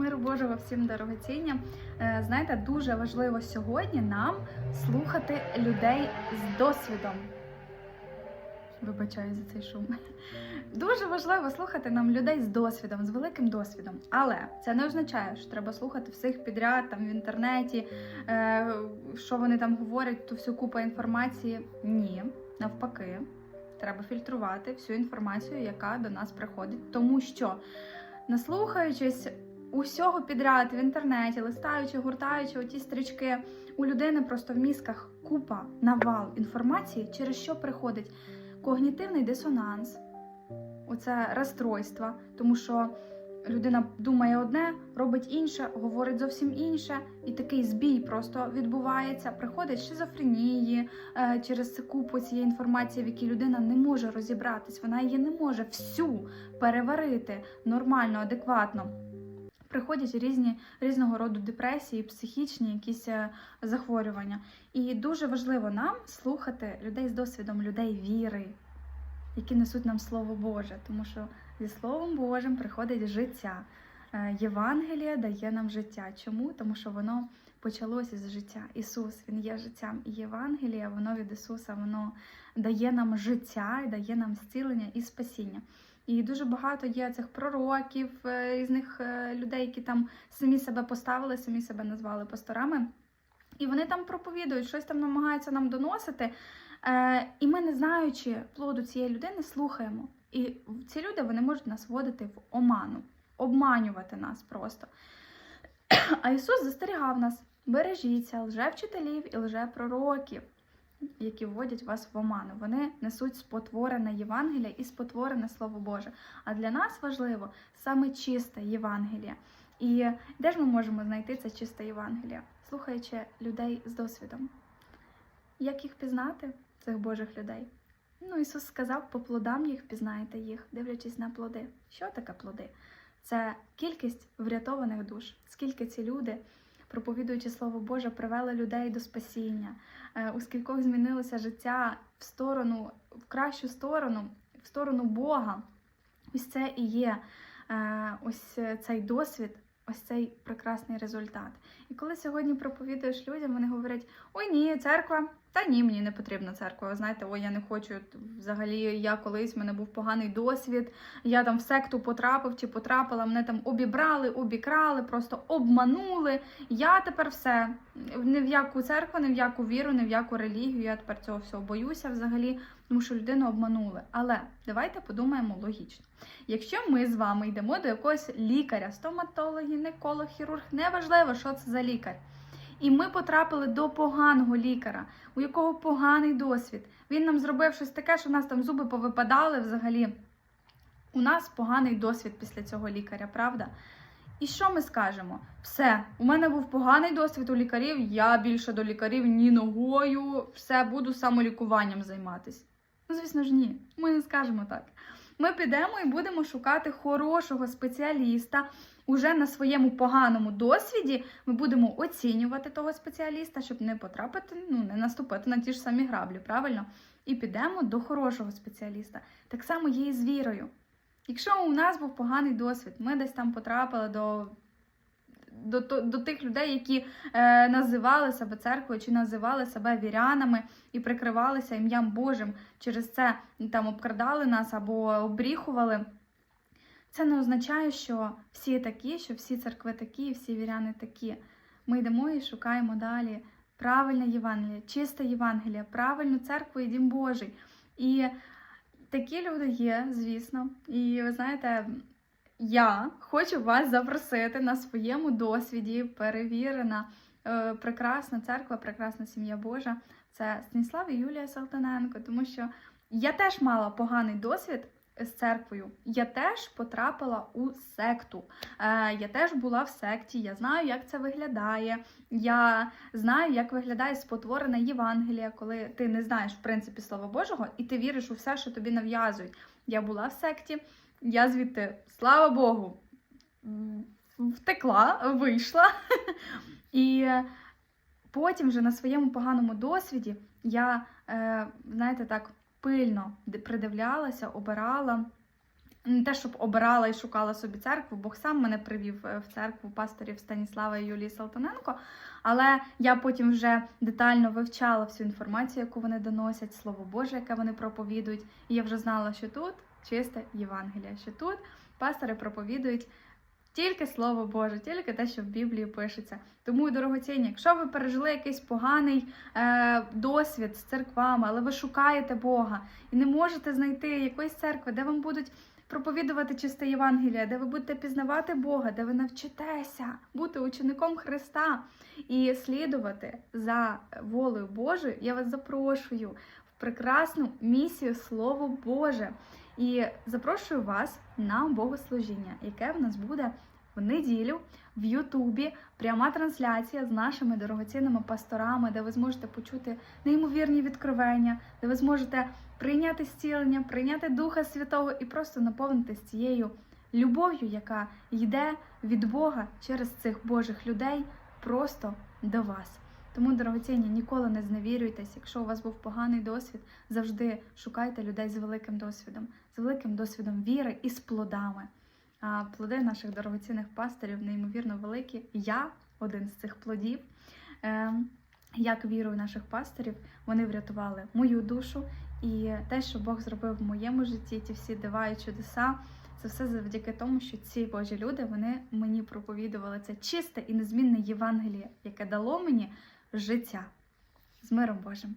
Миру Божого всім дорогоціння. Е, Знаєте, дуже важливо сьогодні нам слухати людей з досвідом. Вибачаю за цей шум. Дуже важливо слухати нам людей з досвідом, з великим досвідом. Але це не означає, що треба слухати всіх підряд там в інтернеті, е, що вони там говорять, ту всю купу інформації. Ні, навпаки, треба фільтрувати всю інформацію, яка до нас приходить, тому що наслухаючись усього підряд в інтернеті, листаючи, гуртаючи оті стрічки, у людини просто в мізках купа навал інформації, через що приходить когнітивний дисонанс, оце розстройство, тому що людина думає одне, робить інше, говорить зовсім інше, і такий збій просто відбувається. Приходить шизофренії е, через купу цієї інформації, в якій людина не може розібратись, вона її не може всю переварити нормально, адекватно. Приходять різні різного роду депресії, психічні якісь е, захворювання. І дуже важливо нам слухати людей з досвідом, людей віри, які несуть нам Слово Боже, тому що зі Словом Божим приходить життя. Е, Євангеліє дає нам життя. Чому? Тому що воно почалося з життя. Ісус Він є життям. І Євангеліє, воно від Ісуса, воно дає нам життя, дає нам зцілення і спасіння. І дуже багато є цих пророків, е, різних е, людей, які там самі себе поставили, самі себе назвали пасторами. І вони там проповідують, щось там намагаються нам доносити. Е, і ми, не знаючи плоду цієї людини, слухаємо. І ці люди вони можуть нас вводити в оману, обманювати нас просто. А Ісус застерігав нас: бережіться лжевчителів і лжепророків, які вводять вас в оману. Вони несуть спотворене Євангеліє і спотворене Слово Боже. А для нас важливо саме чисте Євангеліє. І де ж ми можемо знайти це чисте Євангеліє? Слухаючи людей з досвідом. Як їх пізнати, цих Божих людей? Ну, Ісус сказав, по плодам їх пізнаєте їх, дивлячись на плоди. Що таке плоди? Це кількість врятованих душ, скільки ці люди, проповідуючи Слово Боже, привели людей до спасіння, е, у скількох змінилося життя в сторону, в кращу сторону, в сторону Бога. Ось це і є е, ось цей досвід, ось цей прекрасний результат. І коли сьогодні проповідуєш людям, вони говорять: ой, ні, церква. Та ні, мені не потрібна церква. Ви знаєте, ой, я не хочу. Взагалі, я колись в мене був поганий досвід. Я там в секту потрапив чи потрапила, мене там обібрали, обікрали, просто обманули. Я тепер все ні в яку церкву, ні в яку віру, ні в яку релігію. Я тепер цього всього боюся взагалі, тому що людину обманули. Але давайте подумаємо логічно. Якщо ми з вами йдемо до якогось лікаря, стоматолог, гінеколог, хірург, неважливо, що це за лікар. І ми потрапили до поганого лікаря, у якого поганий досвід. Він нам зробив щось таке, що в нас там зуби повипадали взагалі. У нас поганий досвід після цього лікаря, правда? І що ми скажемо? Все, у мене був поганий досвід у лікарів, я більше до лікарів ні ногою, все, буду самолікуванням займатися. Ну, звісно ж, ні. Ми не скажемо так. Ми підемо і будемо шукати хорошого спеціаліста. Уже на своєму поганому досвіді ми будемо оцінювати того спеціаліста, щоб не потрапити, ну не наступити на ті ж самі граблі, правильно? І підемо до хорошого спеціаліста. Так само є і з вірою. Якщо у нас був поганий досвід, ми десь там потрапили до до, до, тих людей, які е, називали себе церквою чи називали себе вірянами і прикривалися ім'ям Божим, через це там обкрадали нас або обріхували. Це не означає, що всі такі, що всі церкви такі, всі віряни такі. Ми йдемо і шукаємо далі правильне Євангеліє, чисте Євангеліє, правильну церкву і дім Божий. І такі люди є, звісно. І ви знаєте, я хочу вас запросити на своєму досвіді, перевірена, е, прекрасна церква, прекрасна сім'я Божа. Це Станіслав і Юлія Салтаненко, тому що я теж мала поганий досвід з церквою. Я теж потрапила у секту. Е, я теж була в секті. Я знаю, як це виглядає. Я знаю, як виглядає спотворене Євангелія, коли ти не знаєш в принципі Слова Божого, і ти віриш у все, що тобі нав'язують. Я була в секті. Я звідти, слава Богу, втекла, вийшла. І потім вже на своєму поганому досвіді я, е, знаєте, так пильно придивлялася, обирала не те, щоб обирала і шукала собі церкву, Бог сам мене привів е, в церкву пасторів Станіслава і Юлії Салтаненко. Але я потім вже детально вивчала всю інформацію, яку вони доносять, слово Боже, яке вони проповідують. І я вже знала, що тут чисте Євангеліє, що тут пастори проповідують тільки Слово Боже, тільки те, що в Біблії пишеться. Тому, дорогоцінні, якщо ви пережили якийсь поганий е, досвід з церквами, але ви шукаєте Бога і не можете знайти якоїсь церкви, де вам будуть проповідувати чисте Євангеліє, де ви будете пізнавати Бога, де ви навчитеся бути учеником Христа і слідувати за волею Божою, я вас запрошую в прекрасну місію Слово Боже. І запрошую вас на богослужіння, яке в нас буде в неділю в Ютубі. Пряма трансляція з нашими дорогоцінними пасторами, де ви зможете почути неймовірні відкривання, де ви зможете прийняти зцілення, прийняти Духа Святого і просто наповнитись цією любов'ю, яка йде від Бога через цих Божих людей просто до вас. Тому, дорогоцінні, ніколи не зневірюйтесь. Якщо у вас був поганий досвід, завжди шукайте людей з великим досвідом, з великим досвідом віри і з плодами. А плоди наших дорогоцінних пасторів неймовірно великі. Я один з цих плодів. Ем, Як вірою наших пасторів, вони врятували мою душу. І те, що Бог зробив в моєму житті, ті всі дива і чудеса, це все завдяки тому, що ці Божі люди вони мені проповідували це чисте і незмінне Євангеліє, яке дало мені життя з миром Божим.